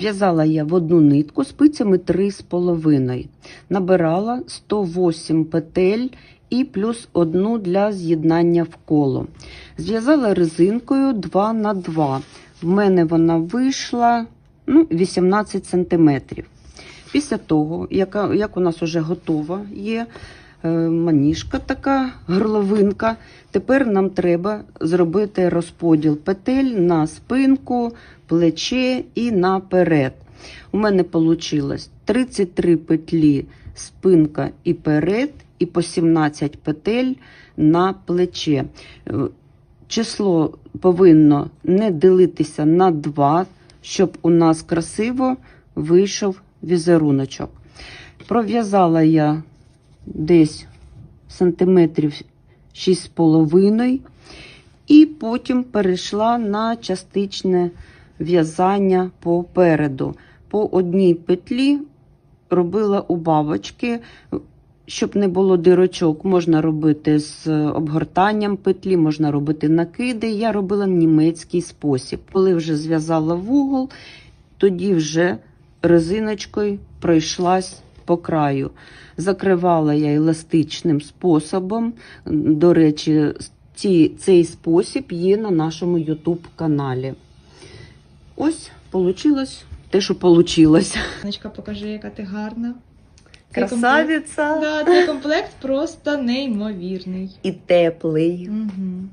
В'язала я в одну нитку спицями 3,5. Набирала 108 петель і плюс одну для з'єднання в коло. Зв'язала резинкою 2 на 2. В мене вона вийшла ну, 18 см. Після того, яка, як у нас вже готова є маніжка така, горловинка, тепер нам треба зробити розподіл петель на спинку, плече і наперед. У мене вийшло 33 петлі спинка і перед, і по 17 петель на плече. Е, Число повинно не ділитися на 2, щоб у нас красиво вийшов візеруночок. Пров'язала я десь сантиметрів 6,5 і потім перейшла на частичне в'язання попереду. По одній петлі робила убавочки, щоб не було дирочок, можна робити з обгортанням петлі, можна робити накиди. Я робила німецький спосіб. Коли вже зв'язала вугол, тоді вже резиночкою пройшлась по краю. Закривала я еластичним способом. До речі, ці, цей спосіб є на нашому YouTube каналі. Ось вийшло те, що вийшло. Анечка, покажи, яка ти гарна. Цей комплект- Да, цей комплект просто неймовірний. і теплий. Угу.